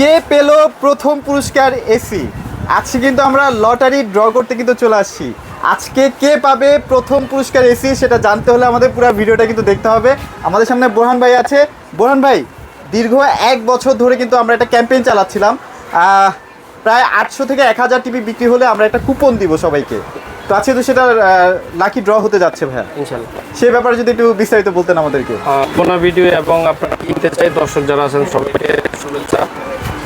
কে পেল প্রথম পুরস্কার এসি? আজকে কিন্তু আমরা লটারি ড্র করতে কিন্তু চলে আসছি। আজকে কে পাবে প্রথম পুরস্কার এসি সেটা জানতে হলে আমাদের পুরো ভিডিওটা কিন্তু দেখতে হবে। আমাদের সামনে বোরহান ভাই আছে। বোরহান ভাই, দীর্ঘ এক বছর ধরে কিন্তু আমরা একটা ক্যাম্পেইন চালাচ্ছিলাম। প্রায় আটশো থেকে এক হাজার টিভি বিক্রি হলে আমরা একটা কুপন দিব সবাইকে। তো আজকে তো সেটা লাকি ড্র হতে যাচ্ছে ভাইয়া। ইনশাল্লাহ। সে ব্যাপারে যদি একটু বিস্তারিত বলতেন আমাদেরকে। কোনো ভিডিও এবং আপনারা কিনতে চাই দর্শক যারা আছেন সবাইকে শুভেচ্ছা।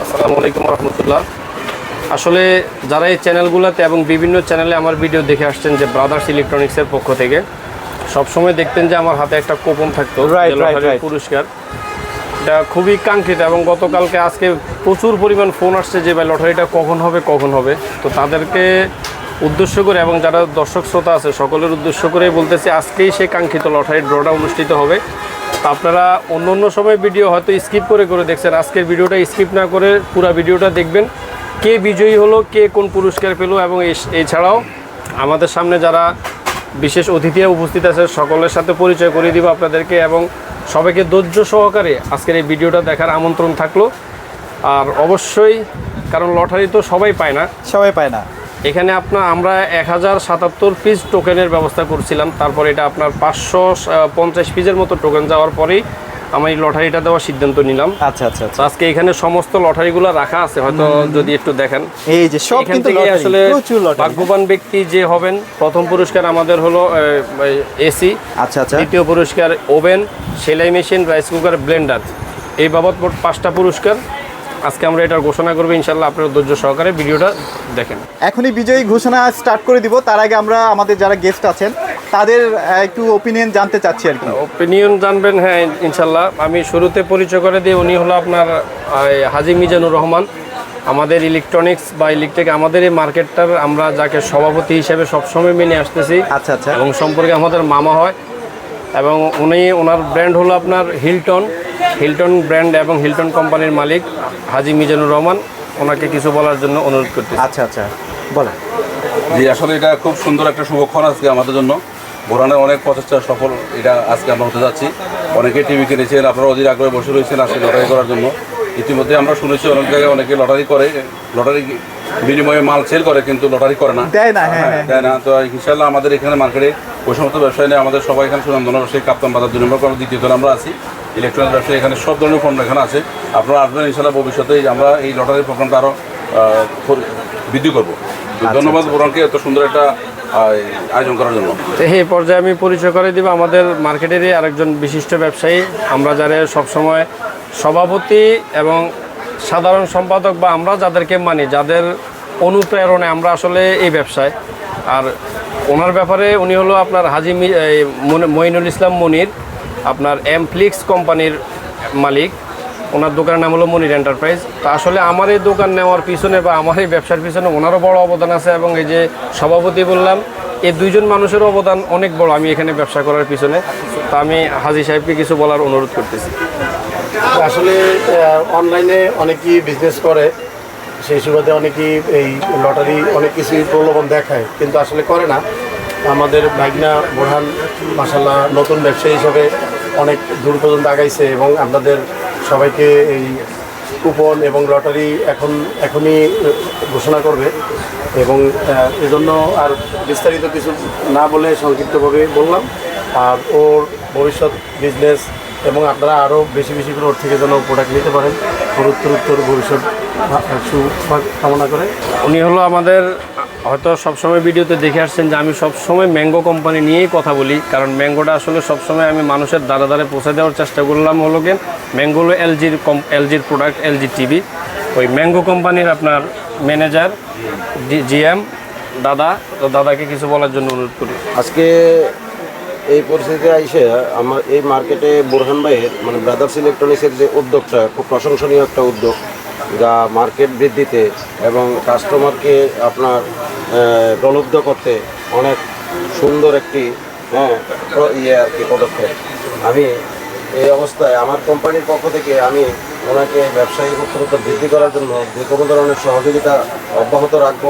আসসালামু আলাইকুম রহমতুল্লাহ। আসলে যারা এই চ্যানেলগুলোতে এবং বিভিন্ন চ্যানেলে আমার ভিডিও দেখে আসছেন যে ব্রাদার্স ইলেকট্রনিক্সের পক্ষ থেকে সবসময় দেখতেন যে আমার হাতে একটা কোপন থাকতো. পুরস্কার। এটা খুবই কাঙ্ক্ষিত এবং গতকালকে আজকে প্রচুর পরিমাণ ফোন আসছে যে ভাই লটারিটা কখন হবে কখন হবে? তো তাদেরকে উদ্দেশ্য করে এবং যারা দর্শক শ্রোতা আছে, সকলের উদ্দেশ্য করেই বলতেছি, আজকেই সেই কাঙ্ক্ষিত লটারির ড্রটা অনুষ্ঠিত হবে। আপনারা অন্য অন্য সময় ভিডিও হয়তো স্কিপ করে করে দেখছেন। আজকের ভিডিওটা স্কিপ না করে পুরো ভিডিওটা দেখবেন। কে বিজয়ী হলো, কে কোন পুরস্কার পেল এবং এছাড়াও আমাদের সামনে যারা বিশেষ অতিথিরা উপস্থিত আছে, সকলের সাথে পরিচয় করে দিব আপনাদেরকে এবং সবাইকে ধৈর্য সহকারে আজকের এই ভিডিওটা দেখার আমন্ত্রণ থাকল। আর অবশ্যই, কারণ লটারি তো সবাই পায় না। সবাই পায় না। এখানে আপনার আমরা এক হাজার সাতাত্তর পিস টোকেনের ব্যবস্থা করছিলাম। তারপর এটা আপনার পাঁচশো পঞ্চাশ পিসের মতো টোকেন যাওয়ার পরেই আমি লটারিটা দেওয়ার সিদ্ধান্ত নিলাম। আচ্ছা আচ্ছা আচ্ছা। আজকে এখানে সমস্ত লটারিগুলো রাখা আছে হয়তো যদি একটু দেখেন। এই যে সব কিন্তু আসলে ভাগ্যবান ব্যক্তি যে হবেন প্রথম পুরস্কার আমাদের হলো এসি আচ্ছা আচ্ছা। দ্বিতীয় পুরস্কার ওভেন সেলাই মেশিন রাইস কুকার ব্লেন্ডার। এই বাবদ মোট পাঁচটা পুরস্কার। আজকে আমরা এটার ঘোষণা করব ইনশাল্লাহ আপনার ধৈর্য সহকারে ভিডিওটা দেখেন। এখনই বিজয়ী ঘোষণা স্টার্ট করে দিব তার আগে আমরা আমাদের যারা গেস্ট আছেন তাদের একটু ওপিনিয়ন জানতে চাচ্ছি আর কি। ওপিনিয়ন জানবেন হ্যাঁ ইনশাল্লাহ আমি শুরুতে পরিচয় করে দিই উনি হলো আপনার হাজি মিজানুর রহমান। আমাদের ইলেকট্রনিক্স বা ইলেকট্রিক আমাদের এই মার্কেটটার আমরা যাকে সভাপতি হিসেবে সবসময় মেনে আসতেছি আচ্ছা আচ্ছা। এবং সম্পর্কে আমাদের মামা হয়। এবং উনি ওনার ব্র্যান্ড হলো আপনার হিলটন হিলটন ব্র্যান্ড এবং হিলটন কোম্পানির মালিক হাজি মিজানুর রহমান। ওনাকে কিছু বলার জন্য অনুরোধ করতে আচ্ছা আচ্ছা। বলেন। জি আসলে এটা খুব সুন্দর একটা শুভক্ষণ আজকে আমাদের জন্য। বোরানের অনেক প্রচেষ্টা সফল এটা আজকে আমরা হতে যাচ্ছি। অনেকে টিভি কিনেছেন আপনারা অধীর আগ্রহে বসে রয়েছেন আজকে লটারি করার জন্য। ইতিমধ্যে আমরা শুনেছি অনেক জায়গায় অনেকে লটারি করে লটারি বিনিময়ে মাল সেল করে কিন্তু লটারি করে না। দেয় না হ্যাঁ হ্যাঁ দেয় না। তো ইনশাল্লাহ আমাদের এখানে মার্কেটে ওই সমস্ত ব্যবসায়ী নেই আমাদের সবাই এখানে সুনামধন্য ব্যবসায়ী কাপ্তান বাজার দুই নম্বর করার দ্বিতীয় তলা আমরা আছি। ইলেকট্রনিক ব্যবসায়ী এখানে সব ধরনের পণ্য এখানে আছে। আপনারা আসবেন ইনশাল্লাহ ভবিষ্যতে আমরা এই লটারি প্রোগ্রামটা আরও বৃদ্ধি করব। ধন্যবাদ বোরানকে এত সুন্দর একটা আয়োজন করার জন্য। তো এই পর্যায়ে আমি পরিচয় করে দিব আমাদের মার্কেটেরই আরেকজন বিশিষ্ট ব্যবসায়ী। আমরা যারা সবসময় সভাপতি এবং সাধারণ সম্পাদক বা আমরা যাদেরকে মানি, যাদের অনুপ্রেরণে আমরা আসলে এই ব্যবসায়। আর ওনার ব্যাপারে উনি হলো আপনার হাজি মঈনুল ইসলাম মনির, আপনার এমফ্লিক্স কোম্পানির মালিক। ওনার দোকানের নাম হলো মনির এন্টারপ্রাইজ। তা আসলে আমার এই দোকান নেওয়ার পিছনে বা আমার এই ব্যবসার পিছনে ওনারও বড় অবদান আছে এবং এই যে সভাপতি বললাম, এই দুইজন মানুষের অবদান অনেক বড় আমি এখানে ব্যবসা করার পিছনে। তা আমি হাজি সাহেবকে কিছু বলার অনুরোধ করতেছি। আসলে অনলাইনে অনেকেই বিজনেস করে, সেই সুবাদে অনেকেই এই লটারি অনেক কিছুই প্রলোভন দেখায়, কিন্তু আসলে করে না। আমাদের ভাগনা বোরহান মাসাল্লাহ নতুন ব্যবসায়ী হিসাবে অনেক দূর পর্যন্ত আগাইছে এবং আপনাদের সবাইকে এই কুপন এবং লটারি এখন, এখনই ঘোষণা করবে এবং এজন্য আর বিস্তারিত কিছু না বলে সংক্ষিপ্তভাবে বললাম। আর ওর ভবিষ্যৎ বিজনেস এবং আপনারা আরও বেশি বেশি করে ওর থেকে যেন প্রোডাক্ট নিতে পারেন ওর উত্তর উত্তর ভবিষ্যৎ কামনা করে। উনি হলো আমাদের হয়তো সবসময় ভিডিওতে দেখে আসছেন যে আমি সবসময় ম্যাঙ্গো কোম্পানি নিয়েই কথা বলি কারণ ম্যাঙ্গোটা আসলে সবসময় আমি মানুষের দ্বারা দ্বারে পৌঁছে দেওয়ার চেষ্টা করলাম হলো কেন ম্যাঙ্গো হলো এলজির কম এলজির প্রোডাক্ট এলজি টিভি ওই ম্যাঙ্গো কোম্পানির আপনার ম্যানেজার জিএম দাদা। তো দাদাকে কিছু বলার জন্য অনুরোধ করি। আজকে এই পরিস্থিতিতে আইসে আমার এই মার্কেটে বোরহান ভাইয়ের মানে ব্রাদার্স ইলেকট্রনিক্সের যে উদ্যোগটা, খুব প্রশংসনীয় একটা উদ্যোগ, যা মার্কেট বৃদ্ধিতে এবং কাস্টমারকে আপনার প্রলুব্ধ করতে অনেক সুন্দর একটি হ্যাঁ ইয়ে আর কি পদক্ষেপ। আমি এই অবস্থায় আমার কোম্পানির পক্ষ থেকে আমি ওনাকে ব্যবসায়িক উত্তরোত্তর বৃদ্ধি করার জন্য যে কোনো ধরনের সহযোগিতা অব্যাহত রাখব।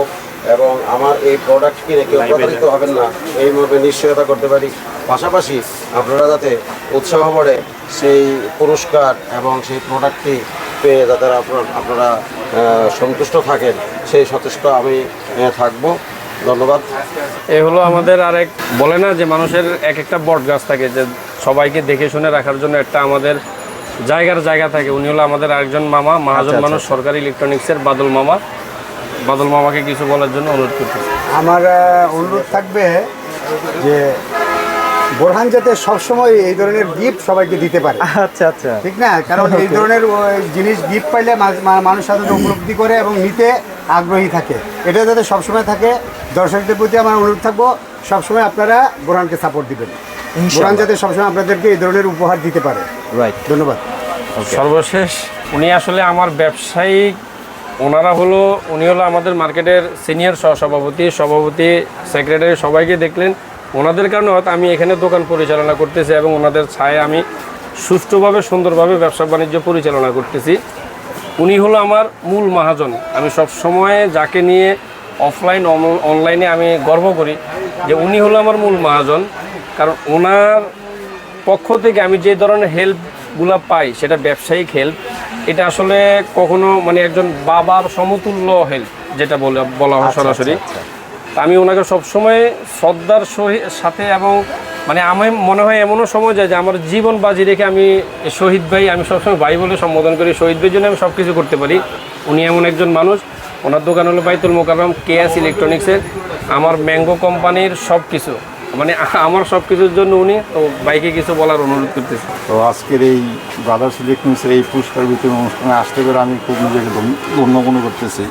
এবং আমার এই প্রোডাক্ট কিনে কেউ প্রতারিত হবেন না। এইভাবে নিশ্চয়তা করতে পারি। পাশাপাশি আপনারা যাতে উৎসাহ বাড়ে সেই পুরস্কার এবং সেই প্রোডাক্টটি পেয়ে যাতে আপনার আপনারা সন্তুষ্ট থাকেন সেই সচেষ্ট আমি থাকব। ধন্যবাদ। এ হলো আমাদের আরেক বলে না যে মানুষের এক একটা বট গাছ থাকে যে সবাইকে দেখে শুনে রাখার জন্য একটা আমাদের জায়গার জায়গা থাকে। উনি হলো আমাদের আরেকজন মামা মহাজন আচ্ছা, মানুষ সরকারি ইলেকট্রনিক্সের বাদল মামা। বাদল মামাকে কিছু বলার জন্য অনুরোধ করতেছি। আমার অনুরোধ থাকবে যে বোরহান যাতে সবসময় এই ধরনের গিফট সবাইকে দিতে পারে। আচ্ছা আচ্ছা। ঠিক না? কারণ এই ধরনের জিনিস গিফট পাইলে মানুষ সাধারণত উপলব্ধি করে এবং নিতে আগ্রহী থাকে। এটা যাতে সবসময় থাকে দর্শকদের প্রতি আমার অনুরোধ থাকব সবসময় আপনারা বোরহানকে সাপোর্ট দিবেন। বোরহান যাতে সবসময় আপনাদেরকে এই ধরনের উপহার দিতে পারে। রাইট ধন্যবাদ। সর্বশেষ উনি আসলে আমার ব্যবসায়িক ওনারা হলো, উনি হলো আমাদের মার্কেটের সিনিয়র সহসভাপতি, সভাপতি, সেক্রেটারি, সবাইকে দেখলেন। ওনাদের কারণে হয়তো আমি এখানে দোকান পরিচালনা করতেছি এবং ওনাদের ছায় আমি সুষ্ঠুভাবে, সুন্দরভাবে ব্যবসা বাণিজ্য পরিচালনা করতেছি। উনি হলো আমার মূল মহাজন। আমি সব সময় যাকে নিয়ে অফলাইন অনলাইনে আমি গর্ব করি যে উনি হলো আমার মূল মহাজন। কারণ ওনার পক্ষ থেকে আমি যে ধরনের হেল্পগুলো পাই সেটা ব্যবসায়িক হেল্প এটা আসলে কখনো মানে একজন বাবার সমতুল্য হেল্প যেটা বলে বলা হয় সরাসরি। তা আমি ওনাকে সবসময় শ্রদ্ধার সহি- সাথে এবং মানে আমি মনে হয় এমনও সময় যায় যে আমার জীবন বাজি রেখে আমি শহীদ ভাই আমি সবসময় ভাই বলে সম্বোধন করি শহীদ ভাইয়ের জন্য আমি সব কিছু করতে পারি। উনি এমন একজন মানুষ। ওনার দোকান হলো বাইতুল মোকাররম কেএস ইলেকট্রনিক্সের আমার ম্যাঙ্গো কোম্পানির সব কিছু মানে আমার সব কিছুর জন্য উনি বাইকে কিছু বলার অনুরোধ করতেছি। তো আজকের এই ব্রাদার্স ইলেকট্রনিক্সের এই পুরস্কার বিতরণ অনুষ্ঠানে আসতে পেরে আমি খুব নিজেকে ধন্য- মনে করতেছি।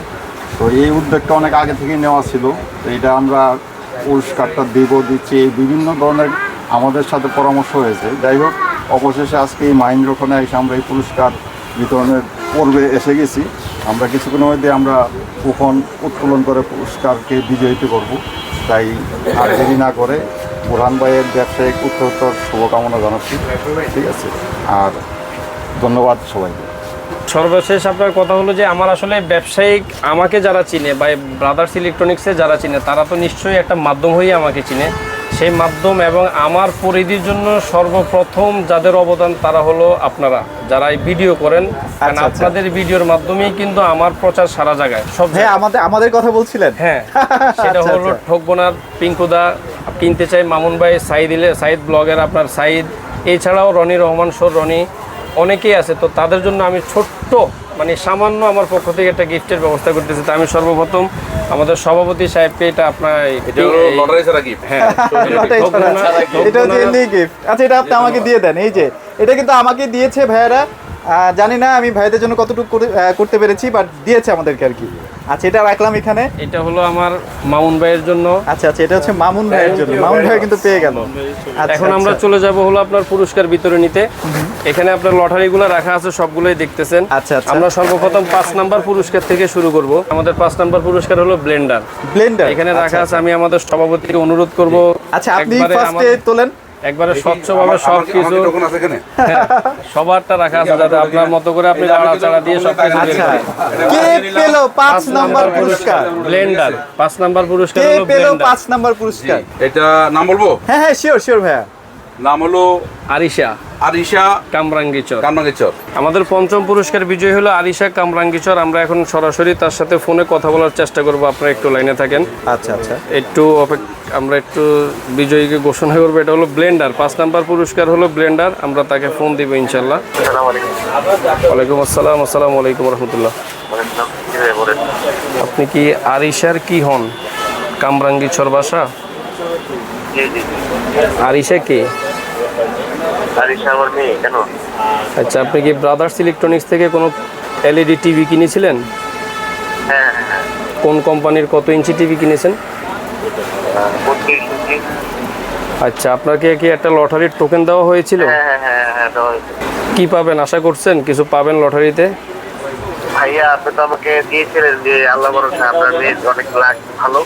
তো এই উদ্যোগটা অনেক আগে থেকে নেওয়া ছিল। তো এটা আমরা পুরস্কারটা দেব, দিচ্ছি। এই বিভিন্ন ধরনের আমাদের সাথে পরামর্শ হয়েছে। যাই হোক, অবশেষে আজকে এই মাহিন্দ্রক্ষণে এসে আমরা এই পুরস্কার বিতরণের পর্বে এসে গেছি। আমরা কিছুক্ষণের মধ্যে আমরা কুপন উত্তোলন করে পুরস্কারকে বিজয়িত করব। তাই আর দেরি না করে বুরহান ভাইয়ের ব্যবসায়িক উত্তরোত্তর শুভকামনা জানাচ্ছি। ঠিক আছে? আর ধন্যবাদ সবাইকে। সর্বশেষ আপনার কথা হলো যে আমার আসলে ব্যবসায়িক আমাকে যারা চিনে বা ব্রাদার্স ইলেকট্রনিক্সে যারা চিনে, তারা তো নিশ্চয়ই একটা মাধ্যম হয়ে আমাকে চিনে। সেই মাধ্যম এবং আমার পরিধির জন্য সর্বপ্রথম যাদের অবদান তারা হলো আপনারা যারা এই ভিডিও করেন কারণ আচ্ছা। আপনাদের ভিডিওর মাধ্যমেই কিন্তু আমার প্রচার সারা জায়গায় সব হ্যাঁ আমাদের আমাদের কথা বলছিলেন হ্যাঁ সেটা আচ্ছা, হলো আচ্ছা। ঠকবোনার পিঙ্কুদা কিনতে চাই মামুন ভাই সাইদ ইলে সাইদ ব্লগের আপনার সাইদ এছাড়াও রনি রহমান সর রনি অনেকেই আছে তো তাদের জন্য আমি ছোট্ট মানে সামান্য আমার পক্ষ থেকে একটা গিফটের ব্যবস্থা করতেছি। তো আমি সর্বপ্রথম আমাদের সভাপতি সাহেবকে এটা আপনার হ্যাঁ এটা হচ্ছে গিফট আচ্ছা এটা আপনি আমাকে দিয়ে দেন এই যে। এটা কিন্তু আমাকে দিয়েছে ভাইয়ারা জানি না আমি ভাইদের জন্য কতটুকু করতে পেরেছি বাট দিয়েছে আমাদেরকে আর কি। আচ্ছা এটা রাখলাম এখানে। এটা হলো আমার মামুন ভাইয়ের জন্য। আচ্ছা আচ্ছা এটা হচ্ছে মামুন ভাইয়ের জন্য। মামুন ভাই কিন্তু পেয়ে গেল। আচ্ছা, এখন আমরা আচ্ছা। চলে যাব হলো আপনার পুরস্কার বিতরণীতে। এখানে আপনার লটারিগুলো রাখা আছে সবগুলোই দেখতেছেন। আচ্ছা, আচ্ছা। আমরা সর্বপ্রথম পাঁচ নাম্বার পুরস্কার থেকে শুরু করব। আমাদের পাঁচ নাম্বার পুরস্কার হলো ব্লেন্ডার। ব্লেন্ডার। এখানে রাখা আছে আমি আমাদের সভাপতিকে অনুরোধ করব। আচ্ছা আপনি ফার্স্টে তোলেন। একবারে স্বচ্ছভাবে সব কিছু টোকন আছে এখানে? সবারটা রাখা আছে যাতে আপনার মতো করে আপনি চাড়া দিয়ে সব কিছু আচ্ছা কে পেল পাঁচ নাম্বার পুরস্কার? ব্লেন্ডার পাঁচ নাম্বার পুরস্কার কে হলো পেল ব্লেন্ডার পাঁচ নাম্বার পুরস্কার? এটা নাম বলব? হ্যাঁ হ্যাঁ শিওর শিওর ভাইয়া। নাম হলো আরিশা। আরিশা কামরাঙ্গিচর। কান্নাগেচর আমাদের পঞ্চম পুরস্কার বিজয়ী হলো আরিশা কামরাঙ্গিচর। আমরা এখন সরাসরি তার সাথে ফোনে কথা বলার চেষ্টা করব। আপনারা একটু লাইনে থাকেন। আচ্ছা আচ্ছা। একটু আমরা একটু বিজয়ীকে ঘোষণা করব। এটা হলো ব্লেন্ডার। পাঁচ নাম্বার পুরস্কার হলো ব্লেন্ডার। আমরা তাকে ফোন দিব ইনশাল্লাহ ওয়ালাইকুম আসসালাম। আসসালামু আলাইকুম রহমতুল্লাহ। আপনি কি আরিশার কি হন? কামরাঙ্গিচর বাসা আরিশা কে? আরিশা আমার মেয়ে কেন? আচ্ছা আপনি কি ব্রাদার্স ইলেকট্রনিক্স থেকে কোনো এলইডি টিভি কিনেছিলেন? হ্যাঁ হ্যাঁ হ্যাঁ। কোন কোম্পানির কত ইঞ্চি টিভি কিনেছেন? আচ্ছা আপনাকে কি একটা লটারির টোকেন দেওয়া হয়েছিল? হ্যাঁ হ্যাঁ হ্যাঁ হ্যাঁ কি পাবেন আশা করছেন? কিছু পাবেন লটারিতে? ভাইয়া আপনি তো আমাকে দিয়েছিলেন যে আল্লাহ আপনার অনেক লাখ ভালো।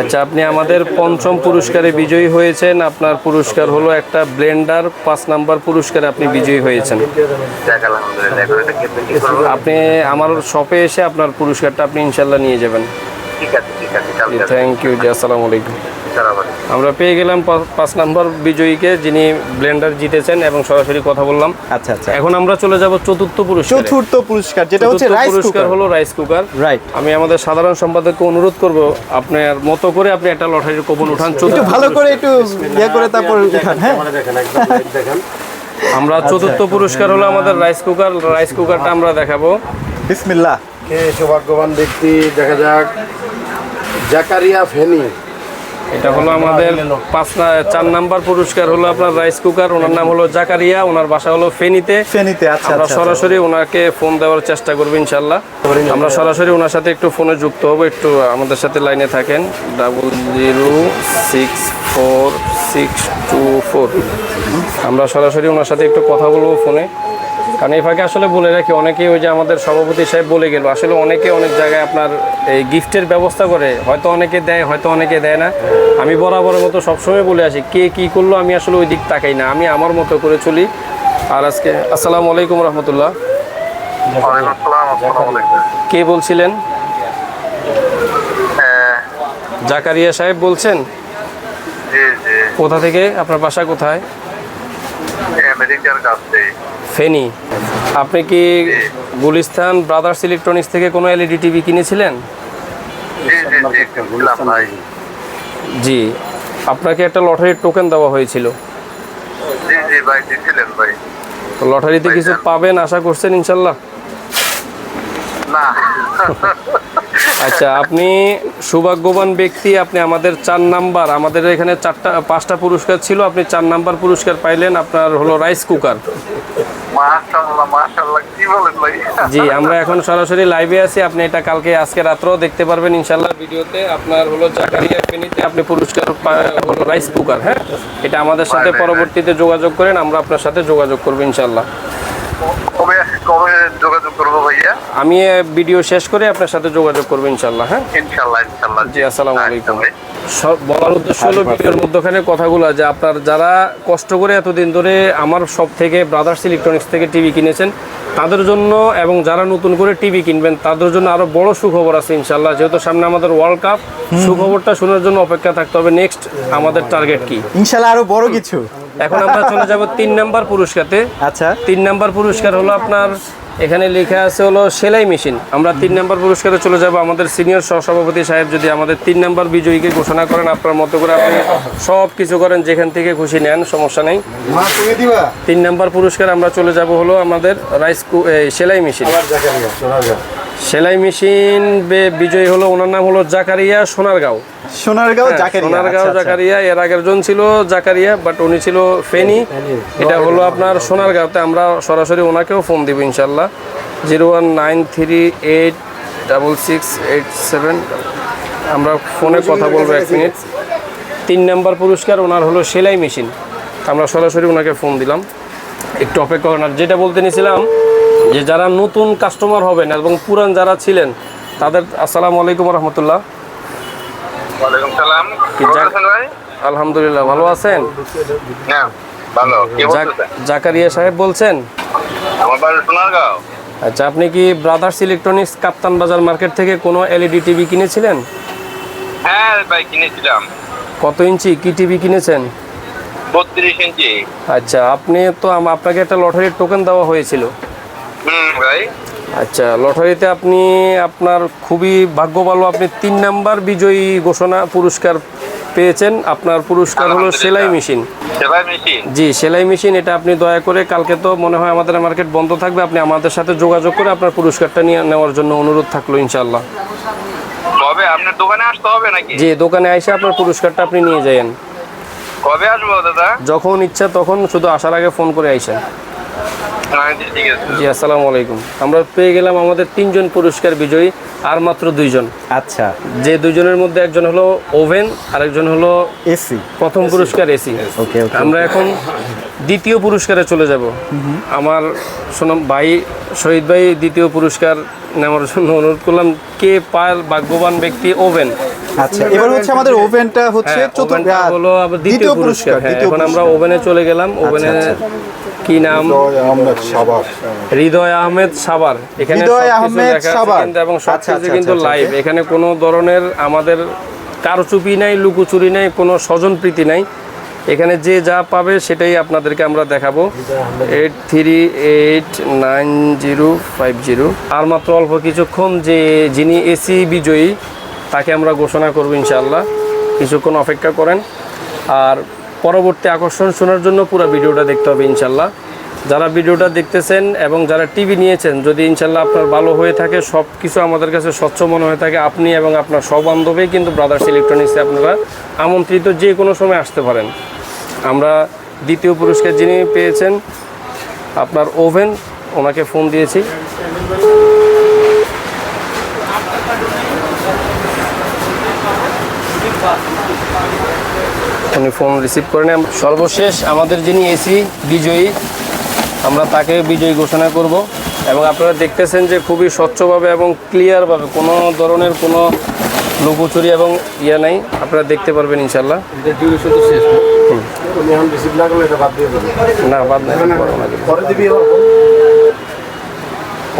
আচ্ছা আপনি আমাদের পঞ্চম পুরস্কারে বিজয়ী হয়েছেন। আপনার পুরস্কার হলো একটা ব্লেন্ডার পাঁচ নাম্বার পুরস্কারে আপনি বিজয়ী হয়েছেন। আপনি আমার শপে এসে আপনার পুরস্কারটা আপনি ইনশাল্লাহ নিয়ে যাবেন। ঠিক আছে ঠিক আছে থ্যাংক ইউ জি আসসালামু আলাইকুম। আমরা পেয়ে গেলাম পাঁচ নম্বর বিজয়ীকে যিনি ব্লেন্ডার জিতেছেন এবং সরাসরি কথা বললাম। আচ্ছা আচ্ছা। এখন আমরা চলে যাব চতুর্থ পুরস্কার। চতুর্থ পুরস্কার যেটা হচ্ছে রাইস পুরস্কার হলো রাইস কুকার। রাইট আমি আমাদের সাধারণ সম্পাদককে অনুরোধ করব আপনার মতো করে আপনি একটা লটারির কুপন উঠান একটু ভালো করে একটু ইয়ে করে তারপর উঠান হ্যাঁ? দেখেন একদম দেখেন। আমরা চতুর্থ পুরস্কার হলো আমাদের রাইস কুকার রাইস কুকারটা আমরা দেখাবো। বিসমিল্লাহ। কে সৌভাগ্যবান ব্যক্তি দেখা যাক। জাকারিয়া ফেনি। এটা হলো আমাদের পাঁচ চার নাম্বার পুরস্কার হলো আপনার রাইস কুকার ওনার নাম হলো জাকারিয়া ওনার বাসা হলো ফেনীতে। ফেনীতে আচ্ছা আমরা আচ্ছা সরাসরি ওনাকে ফোন দেওয়ার চেষ্টা করব ইনশাল্লাহ। আমরা সরাসরি ওনার সাথে একটু ফোনে যুক্ত হব একটু আমাদের সাথে লাইনে থাকেন। Double zero six four six two four আমরা সরাসরি ওনার সাথে একটু কথা বলব ফোনে কারণ এই ফাঁকে আসলে বলে রাখি অনেকেই ওই যে আমাদের সভাপতি সাহেব বলে গেল। আসলে অনেকে অনেক জায়গায় আপনার এই গিফটের ব্যবস্থা করে হয়তো অনেকে দেয় হয়তো অনেকে দেয় না। আমি বরাবরের মতো সবসময় বলে আসি কে কি করল আমি আসলে ওই দিক তাকাই না আমি আমার মতো করে চলি। আর আজকে আসসালামু আলাইকুম রহমতুল্লাহ। কে বলছিলেন? জাকারিয়া সাহেব বলছেন? কোথা থেকে? আপনার বাসা কোথায়? আমেরিকার কাছে। ফেনী আপনি কি গুলিস্তান ব্রাদার্স ইলেকট্রনিক্স থেকে কোনো এলইডি টিভি কিনেছিলেন? জি জি জি কিনলাম ভাই। জি আপনাকে একটা লটারির টোকেন দেওয়া হয়েছিল। জি জি ভাই দিছিলেন ভাই। তো লটারিতে কিছু পাবেন আশা করছেন ইনশাল্লাহ? না। আচ্ছা আপনি সৌভাগ্যবান ব্যক্তি আপনি আমাদের চার নাম্বার আমাদের এখানে চারটা পাঁচটা পুরস্কার ছিল আপনি চার নাম্বার পুরস্কার পাইলেন আপনার হলো রাইস কুকার। জি আমরা এখন সরাসরি লাইভে আছি আপনি এটা কালকে আজকে রাত্রেও দেখতে পারবেন ইনশাল্লাহ ভিডিওতে। আপনার হলো জাকারিয়া ফেনীতে আপনি পুরস্কার হলো রাইস কুকার হ্যাঁ? এটা আমাদের সাথে পরবর্তীতে যোগাযোগ করেন আমরা আপনার সাথে যোগাযোগ করব ইনশাল্লাহ কবে কবে যোগাযোগ করব ভাইয়া? আমি ভিডিও শেষ করে আপনার সাথে যোগাযোগ করব ইনশাল্লাহ হ্যাঁ? ইনশাআল্লাহ ইনশাআল্লাহ। জি আসসালামু আচ্ছা আলাইকুম। সব বলার উদ্দেশ্য হলো ভিডিওর মধ্যখানে কথাগুলো যে আপনার যারা কষ্ট করে এতদিন ধরে আমার সব থেকে ব্রাদার্স ইলেকট্রনিক্স থেকে টিভি কিনেছেন তাদের জন্য এবং যারা নতুন করে টিভি কিনবেন তাদের জন্য আরও বড় সুখবর আছে ইনশাল্লাহ যেহেতু সামনে আমাদের ওয়ার্ল্ড কাপ সুখবরটা শোনার জন্য অপেক্ষা থাকতে হবে। নেক্সট আমাদের টার্গেট কি? ইনশাল্লাহ আরও বড় কিছু। এখন আমরা চলে যাব তিন নাম্বার পুরস্কারতে। আচ্ছা। তিন নাম্বার পুরস্কার হলো আপনার এখানে লেখা আছে হলো সেলাই মেশিন। আমরা তিন নাম্বার পুরস্কারে চলে যাব আমাদের সিনিয়র সহসভাপতি সাহেব যদি আমাদের তিন নাম্বার বিজয়ীকে ঘোষণা করেন আপনার মতো করে আপনি সব কিছু করেন যেখান থেকে খুশি নেন সমস্যা নেই। মা তুমি দিবা তিন নাম্বার পুরস্কার আমরা চলে যাব হলো আমাদের রাইস কু- সেলাই মেশিন। সেলাই মেশিন বে- বিজয়ী হলো ওনার নাম হলো জাকারিয়া সোনারগাঁও। সোনারগাঁও হ্যাঁ, জাকারিয়া সোনারগাঁও আচ্ছা, আচ্ছা। জাকারিয়া এর আগের জন ছিল জাকারিয়া বাট উনি ছিল ফেনি। এটা হলো আপনার সোনারগাঁওতে আমরা সরাসরি ওনাকেও ফোন দিব ইনশাল্লাহ zero one nine three eight double six eight seven. আমরা ফোনে কথা বলব এক মিনিট। তিন নাম্বার পুরস্কার ওনার হলো সেলাই মেশিন। আমরা সরাসরি ওনাকে ফোন দিলাম। একটু অপেক্ষা করেন আর যেটা বলতে নিয়েছিলাম যে যারা নতুন কাস্টমার হবেন এবং পুরান যারা ছিলেন তাদের আসসালামু আলাইকুম রহমতুল্লাহ। আলহামদুলিল্লাহ ভালো আছেন? জাকারিয়া সাহেব বলছেন? আচ্ছা আপনি কি ব্রাদার্স ইলেকট্রনিক্স কাপ্তান বাজার মার্কেট থেকে কোনো এলইডি টিভি কিনেছিলেন? হ্যাঁ ভাই কিনেছিলাম। কত ইঞ্চি? কি টিভি কিনেছেন? বত্রিশ ইঞ্চি। আচ্ছা আপনি তো আপনাকে একটা লটারির টোকেন দেওয়া হয়েছিল। আচ্ছা লটারিতে আপনি আপনার খুবই ভাগ্য ভালো আপনি তিন নাম্বার বিজয়ী ঘোষণা পুরস্কার পেয়েছেন। আপনার পুরস্কার হলো সেলাই মেশিন। জি সেলাই মেশিন এটা আপনি দয়া করে কালকে তো মনে হয় আমাদের মার্কেট বন্ধ থাকবে আপনি আমাদের সাথে যোগাযোগ করে আপনার পুরস্কারটা নিয়ে নেওয়ার জন্য অনুরোধ থাকল ইনশাল্লাহ কবে? আপনার দোকানে আসতে হবে নাকি? জি দোকানে এসে আপনার পুরস্কারটা আপনি নিয়ে যাবেন কবে আসব দাদা? যখন ইচ্ছা তখন শুধু আসার আগে ফোন করে আইসেন। জি আসসালামু আলাইকুম। আমরা পেয়ে গেলাম আমাদের তিনজন পুরস্কার বিজয়ী আর মাত্র দুইজন। আচ্ছা। যে দুইজনের মধ্যে একজন হলো ওভেন আরেকজন হলো এসি। প্রথম পুরস্কার এসি। ওকে আমরা এখন দ্বিতীয় পুরস্কারে চলে যাব। আমার সোনাম ভাই শহীদ ভাই দ্বিতীয় পুরস্কার নেওয়ার জন্য অনুরোধ করলাম কে পার ভাগ্যবান ব্যক্তি ওভেন? আচ্ছা এবার হচ্ছে আমাদের ওভেনটা হচ্ছে হ্যাঁ, চতুর্থ হলো দ্বিতীয় পুরস্কার। হ্যাঁ, এখন আমরা ওভেনে চলে গেলাম ওভেনে আচ্ছা। কি নাম? আহমেদ হৃদয় আহমেদ সাবার এখানে হৃদয় আহমেদ সাবার। এবং আচ্ছা, সবকিছু আচ্ছা, কিন্তু আচ্ছা, লাইভ এখানে কোনো ধরনের আমাদের কারচুপি নাই লুকোচুরি নাই কোনো স্বজনপ্রীতি নাই। এখানে যে যা পাবে সেটাই আপনাদেরকে আমরা দেখাবো। Eight three eight nine zero five zero আর মাত্র অল্প কিছুক্ষণ যে যিনি এসি বিজয়ী তাকে আমরা ঘোষণা করব ইনশাআল্লাহ। কিছুক্ষণ অপেক্ষা করেন। আর পরবর্তী আকর্ষণ শোনার জন্য পুরো ভিডিওটা দেখতে হবে ইনশাল্লাহ। যারা ভিডিওটা দেখতেছেন এবং যারা টিভি নিয়েছেন, যদি ইনশাল্লাহ আপনার ভালো হয়ে থাকে সব কিছু আমাদের কাছে স্বচ্ছ মনে হয়ে থাকে, আপনি এবং আপনার সব বান্ধবী কিন্তু ব্রাদার্স ইলেকট্রনিক্সে আপনারা আমন্ত্রিত যে কোনো সময় আসতে পারেন। আমরা দ্বিতীয় পুরস্কার যিনি পেয়েছেন, আপনার ওভেন, ওনাকে ফোন দিয়েছি। উনি ফোন রিসিভ করে নেন সর্বশেষ আমাদের যিনি এসি বিজয়ী আমরা তাকে বিজয়ী ঘোষণা করব। এবং আপনারা দেখতেছেন যে খুবই স্বচ্ছভাবে এবং ক্লিয়ারভাবে কোনো ধরনের কোনো লুকোচুরি এবং ইয়ে নাই। আপনারা দেখতে পারবেন ইনশাল্লাহ না। বাদ নাই?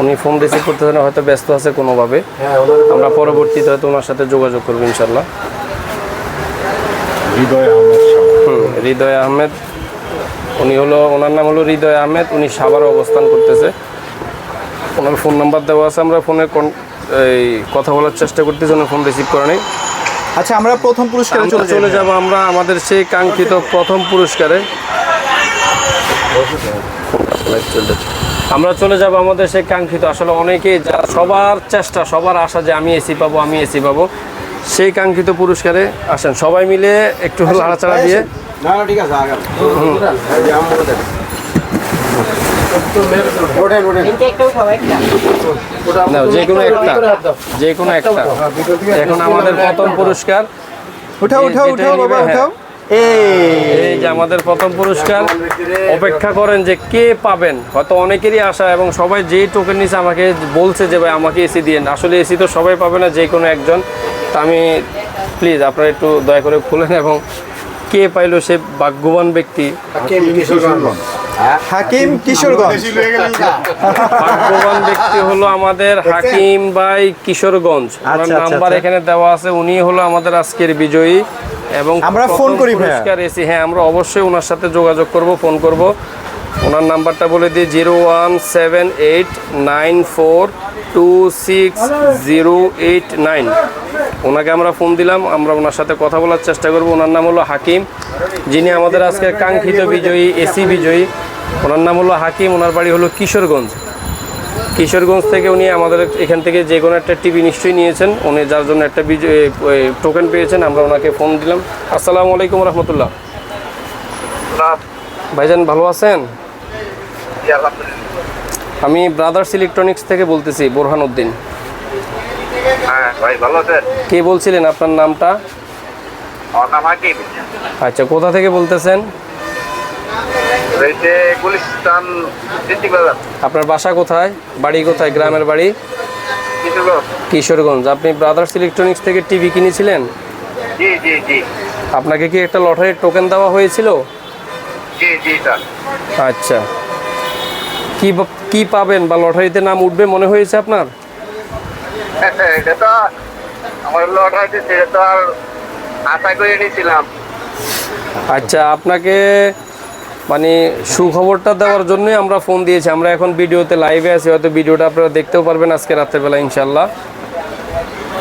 উনি ফোন রিসিভ করতেছেন হয়তো ব্যস্ত আছে কোনোভাবে। হ্যাঁ আমরা পরবর্তীতে হয়তো ওনার সাথে যোগাযোগ করব ইনশাল্লাহ হৃদয় আহমেদ হুম, হৃদয় আহমেদ উনি হলো ওনার নাম হলো হৃদয় আহমেদ উনি সাভারে অবস্থান করতেছে। ওনার ফোন নাম্বার দেওয়া আছে আমরা ফোনে এই কথা বলার চেষ্টা করতেছি ওনার ফোন রিসিভ করে নেই আচ্ছা আমরা প্রথম পুরস্কারে চলে চলে যাব আমরা আমাদের সেই কাঙ্ক্ষিত প্রথম পুরস্কারে। আমরা চলে যাব আমাদের সেই কাঙ্ক্ষিত আসলে অনেকেই যা সবার চেষ্টা সবার আশা যে আমি এসি পাবো আমি এসি পাবো। সেই কাঙ্ক্ষিত পুরস্কারে আসেন। সবাই মিলে একটু হাড়াচাড়া দিয়ে। না না ঠিক আছে যে কোনো একটা যে কোনো একটা। এখন আমাদের প্রথম পুরস্কার উঠাও উঠাও উঠাও বাবা হ্যাঁ। উঠাও। এই এই যে আমাদের প্রথম পুরস্কার। অপেক্ষা করেন যে কে পাবেন। হয়তো অনেকেরই আশা এবং সবাই যেই টোকেন নিছে আমাকে বলছে যে ভাই আমাকে এসি দিয়েন। আসলে এসি তো সবাই পাবে না যে কোনো একজন। তা আমি প্লিজ আপনারা একটু দয়া করে খুলেন এবং কে পাইলো সে ভাগ্যবান ব্যক্তি। হাকিম কিশোরগঞ্জ। ভাগ্যবান ব্যক্তি হলো আমাদের হাকিম ভাই কিশোরগঞ্জ। আচ্ছা, আচ্ছা, নাম্বার আচ্ছা। এখানে দেওয়া আছে। উনি হলো আমাদের আজকের বিজয়ী। এবং আমরা ফোন করি। পুরস্কার এসি হ্যাঁ আমরা অবশ্যই ওনার সাথে যোগাযোগ করব ফোন করব। ওনার নাম্বারটা বলে দিই zero one seven eight nine four two six zero eight nine. ওনাকে আমরা ফোন দিলাম আমরা ওনার সাথে কথা বলার চেষ্টা করব। ওনার নাম হলো হাকিম যিনি আমাদের আজকের কাঙ্ক্ষিত বিজয়ী এসি বিজয়ী। ওনার নাম হলো হাকিম ওনার বাড়ি হলো কিশোরগঞ্জ। কিশোরগঞ্জ থেকে উনি আমাদের এখান থেকে যে কোনো একটা টিভি নিশ্চয়ই নিয়েছেন। উনি যার জন্য একটা টোকেন পেয়েছেন আমরা ওনাকে ফোন দিলাম। আসসালামু আলাইকুম রহমতুল্লাহ। ভাইজান ভালো আছেন? আমি ব্রাদার্স ইলেকট্রনিক্স থেকে বলতেছি বোরহান উদ্দিন। হ্যাঁ কে বলছিলেন আপনার নামটা? আচ্ছা কোথা থেকে বলতেছেন এই যে গুলিস্তান ডিস্ট্রিক্ট বাজার আপনার বাসা কোথায়? বাড়ি কোথায়? গ্রামের বাড়ি? কিশোরগঞ্জ। আপনি ব্রাদার্স ইলেকট্রনিক্স থেকে টিভি কিনেছিলেন? আপনাকে কি একটা লটারির টোকেন দেওয়া হয়েছিল? আচ্ছা। কি কি পাবেন বা লটারিতে নাম উঠবে মনে হয়েছে আপনার? আমার লটারি দিচ্ছে তো আর আশা করে নিয়েছিলাম। আচ্ছা আপনাকে মানে সুখবরটা দেওয়ার জন্যই আমরা ফোন দিয়েছি। আমরা এখন ভিডিওতে লাইভে আছি হয়তো ভিডিওটা আপনারা দেখতেও পারবেন আজকে রাত্রেবেলা ইনশাল্লাহ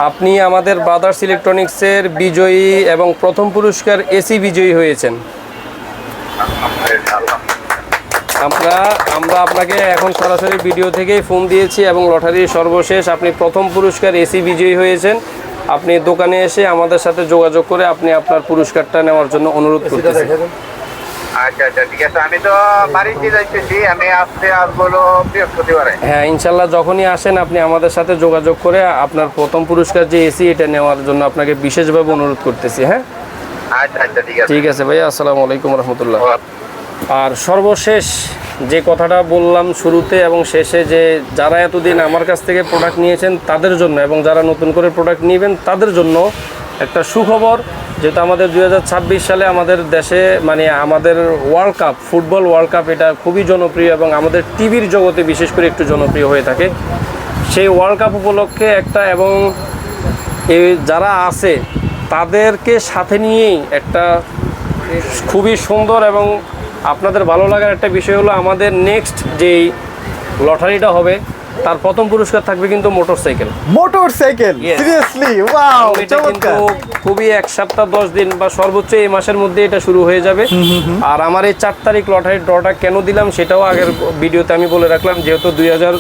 আপনি আমাদের ব্রাদার্স ইলেকট্রনিক্সের বিজয়ী এবং প্রথম পুরস্কার এসি বিজয়ী হয়েছেন। আমরা আমরা আপনাকে এখন সরাসরি ভিডিও থেকেই ফোন দিয়েছি এবং লটারির সর্বশেষ আপনি প্রথম পুরস্কার এসি বিজয়ী হয়েছেন। আপনি দোকানে এসে আমাদের সাথে যোগাযোগ করে আপনি আপনার পুরস্কারটা নেওয়ার জন্য অনুরোধ দেন। আচ্ছা আচ্ছা ঠিক আছে। আমি তো বাড়িতে যাইতেছি আমি আসতে আসব হলো বৃহস্পতিবারে। হ্যাঁ ইনশাল্লাহ যখনই আসেন আপনি আমাদের সাথে যোগাযোগ করে আপনার প্রথম পুরস্কার যে এসি এটা নেওয়ার জন্য আপনাকে বিশেষভাবে অনুরোধ করতেছি হ্যাঁ? আচ্ছা আচ্ছা ঠিক আছে। ঠিক আছে ভাইয়া আসসালামু আলাইকুম রহমতুল্লাহ। আর সর্বশেষ যে কথাটা বললাম শুরুতে এবং শেষে যে যারা এতদিন আমার কাছ থেকে প্রোডাক্ট নিয়েছেন তাদের জন্য এবং যারা নতুন করে প্রোডাক্ট নেবেন তাদের জন্য একটা সুখবর, যেহেতু আমাদের দু হাজার ছাব্বিশ সালে আমাদের দেশে মানে আমাদের world cup football world cup এটা খুবই জনপ্রিয় এবং আমাদের টিভির জগতে বিশেষ করে একটু জনপ্রিয় হয়ে থাকে। সেই ওয়ার্ল্ড কাপ উপলক্ষে একটা এবং যারা আছে তাদেরকে সাথে নিয়েই একটা খুবই সুন্দর এবং আপনাদের ভালো লাগার একটা বিষয় হলো আমাদের নেক্সট যেই লটারিটা হবে তার প্রথম পুরস্কার থাকবে কিন্তু motor cycle motor cycle Yes. Seriously wow এটা কিন্তু খুবই এক সপ্তাহ দশ দিন বা সর্বোচ্চ এই মাসের মধ্যে এটা শুরু হয়ে যাবে। আর আমার এই চার তারিখ লটারি ড্রটা কেন দিলাম সেটাও আগের ভিডিওতে আমি বলে রাখলাম যেহেতু দুই হাজার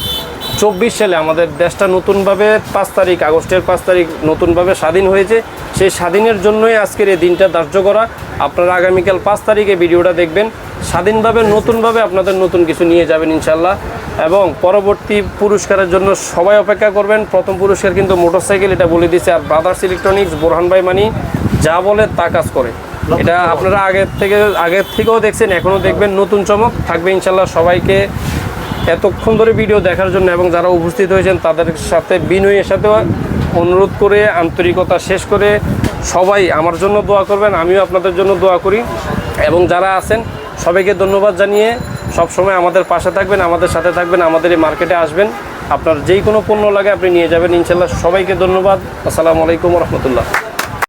চব্বিশ সালে আমাদের দেশটা নতুনভাবে পাঁচ তারিখ, আগস্টের পাঁচ তারিখ নতুনভাবে স্বাধীন হয়েছে। সেই স্বাধীনের জন্যই আজকের এই দিনটা ধার্য করা। আপনারা আগামীকাল পাঁচ তারিখে ভিডিওটা দেখবেন। স্বাধীনভাবে, নতুনভাবে আপনাদের নতুন কিছু নিয়ে যাবেন ইনশাল্লাহ এবং পরবর্তী পুরস্কারের জন্য সবাই অপেক্ষা করবেন। প্রথম পুরস্কার কিন্তু মোটরসাইকেল, এটা বলে দিচ্ছে আর ব্রাদার্স ইলেকট্রনিক্স বোরহান ভাই মানি, যা বলে তা কাজ করে। এটা আপনারা আগের থেকে, আগের থেকেও দেখছেন, এখনও দেখবেন। নতুন চমক থাকবে ইনশাল্লাহ সবাইকে। এতক্ষণ ধরে ভিডিও দেখার জন্য এবং যারা উপস্থিত হয়েছেন তাদের সাথে বিনয়ের সাথে অনুরোধ করে, আন্তরিকতা শেষ করে সবাই আমার জন্য দোয়া করবেন, আমিও আপনাদের জন্য দোয়া করি। এবং যারা আছেন, সবাইকে ধন্যবাদ জানিয়ে সব সময় আমাদের পাশে থাকবেন, আমাদের সাথে থাকবেন, আমাদের এই মার্কেটে আসবেন। আপনার যেই কোনো পণ্য লাগে আপনি নিয়ে যাবেন, ইনশাল্লাহ সবাইকে ধন্যবাদ। আসসালামু আলাইকুম রহমতুল্লাহ।